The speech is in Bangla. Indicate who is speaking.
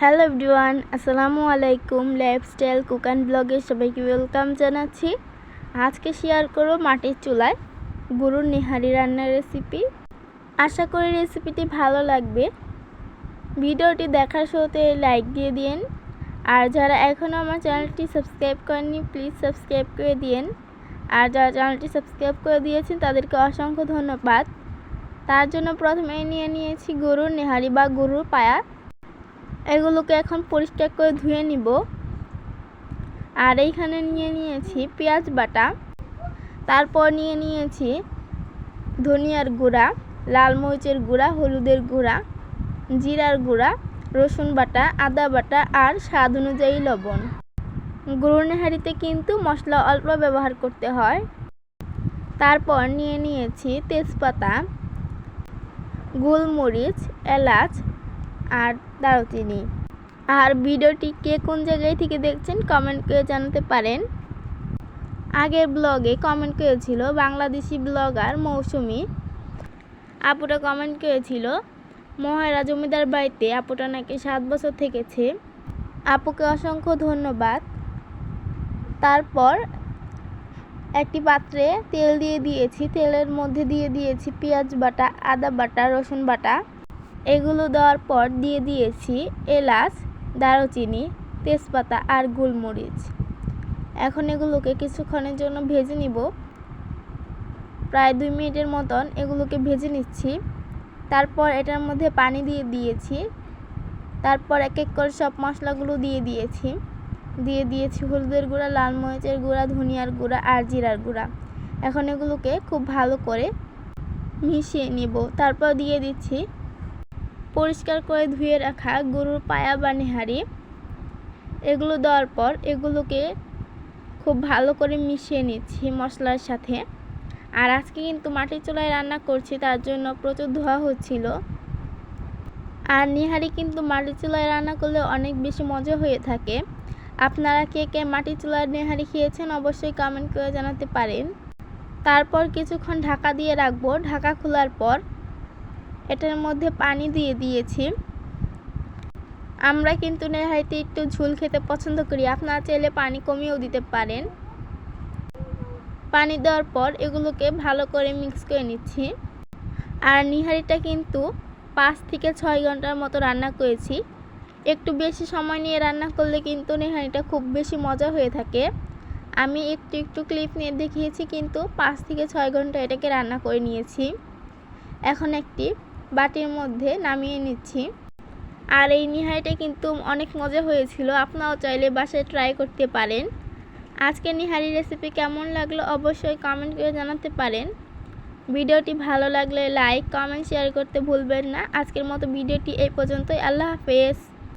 Speaker 1: হ্যালো এভরিওয়ান আসসালামু আলাইকুম। লাইফস্টাইল কুক অ্যান্ড ব্লগে সবাইকে ওয়েলকাম জানাচ্ছি। আজকে শেয়ার করো মাটির চুলায় গরুর নিহারি রান্নার রেসিপি আশা করি রেসিপিটি ভালো লাগবে। ভিডিওটি দেখার শুরুতে লাইক দিয়ে দিন। আর যারা এখনও আমার চ্যানেলটি সাবস্ক্রাইব করেননি প্লিজ সাবস্ক্রাইব করে দিন। আর যারা চ্যানেলটি সাবস্ক্রাইব করে দিয়েছেন, তাদেরকে অসংখ্য ধন্যবাদ। তার জন্য প্রথমে নিয়ে নিয়েছি গরুর নেহারি বা গরুর পায়া। এগুলোকে এখন পরিষ্কার করে ধুয়ে নিব। আর এইখানে নিয়ে নিয়েছি পেঁয়াজ বাটা। তারপর নিয়ে নিয়েছি ধনিয়ার গুঁড়া, লাল মরিচের গুঁড়া, হলুদের গুঁড়া, জিরার গুঁড়া, রসুন বাটা, আদা বাটা আর স্বাদ অনুযায়ী লবণ। নেহারিতে কিন্তু মশলা অল্প ব্যবহার করতে হয়। তারপর নিয়ে নিয়েছি তেজপাতা, গোলমরিচ, এলাচ আর দারুচিনি আর ভিডিওটি কে কোন জায়গায় থেকে দেখছেন কমেন্ট করে জানাতে পারেন। আগের ব্লগে কমেন্ট করেছিল বাংলাদেশি ব্লগার মৌসুমি। আপুটা কমেন্ট করেছিল মহারা জমিদার বাড়িতে আপুটা নাকি সাত বছর থেকেছে। আপুকে অসংখ্য ধন্যবাদ। তারপর একটি পাত্রে তেল দিয়ে দিয়েছি, তেলের মধ্যে দিয়ে দিয়েছি পেঁয়াজ বাটা, আদা বাটা, রসুন বাটা। এগুলো দেওয়ার পর দিয়ে দিয়েছি এলাচ, দারুচিনি, তেজপাতা আর গোলমরিচ। এখন এগুলোকে কিছুক্ষণের জন্য ভেজে নিব। প্রায় দুই মিনিটের মতন এগুলোকে ভেজে নিচ্ছি। তারপর এটার মধ্যে পানি দিয়ে দিয়েছি। তারপর এক এক করে সব মশলাগুলো দিয়ে দিয়েছি। দিয়ে দিয়েছি হলুদের গুঁড়া, লাল মরিচের গুঁড়া, ধনিয়ার গুঁড়া আর জিরার গুঁড়া। এখন এগুলোকে খুব ভালো করে মিশিয়ে নিব। তারপর দিয়ে দিচ্ছি পরিষ্কার করে ধুয়ে রাখা গরুর পায়া বা নেহারি। এগুলো দেওয়ার পর এগুলোকে খুব ভালো করে মিশিয়ে নিচ্ছি মশলার সাথে। আর আজকে কিন্তু মাটির চুলায় রান্না করছি, তার জন্য প্রচুর ধোয়া হচ্ছিল। আর নিহারি কিন্তু মাটির চুলায় রান্না করলে অনেক বেশি মজা হয়ে থাকে। আপনারা কে কে মাটির চুলার নেহারি খেয়েছেন অবশ্যই কমেন্ট করে জানাতে পারেন। তারপর কিছুক্ষণ ঢাকা দিয়ে রাখব। ঢাকা খোলার পর এটার মধ্যে পানি দিয়ে দিয়েছি। আমরা কিন্তু নেহারিতে একটু ঝুল খেতে পছন্দ করি। আপনারা চাইলে পানি কমিয়েও দিতে পারেন। পানি দেওয়ার পর এগুলোকে ভালো করে মিক্স করে নিচ্ছি। আর নিহারিটা কিন্তু পাঁচ থেকে ছয় ঘণ্টার মতো রান্না করেছি। একটু বেশি সময় নিয়ে রান্না করলে কিন্তু নেহারিটা খুব বেশি মজা হয়ে থাকে। আমি একটু একটু ক্লিপ নিয়ে দেখিয়েছি, কিন্তু পাঁচ থেকে ছয় ঘণ্টা এটাকে রান্না করে নিয়েছি। এখন একটি বাটির মধ্যে নামিয়ে নিচ্ছি। আর এই নিহারিটা কিন্তু অনেক মজা হয়েছিল, আপনারাও চাইলে বাসায় ট্রাই করতে পারেন। আজকে নিহারি রেসিপি কেমন লাগল অবশ্যই কমেন্ট করে জানাতে পারেন। ভিডিওটি ভালো লাগলে লাইক কমেন্ট শেয়ার করতে ভুলবেন না। আজকের মতো ভিডিওটি এই পর্যন্তই, আল্লাহ হাফেজ।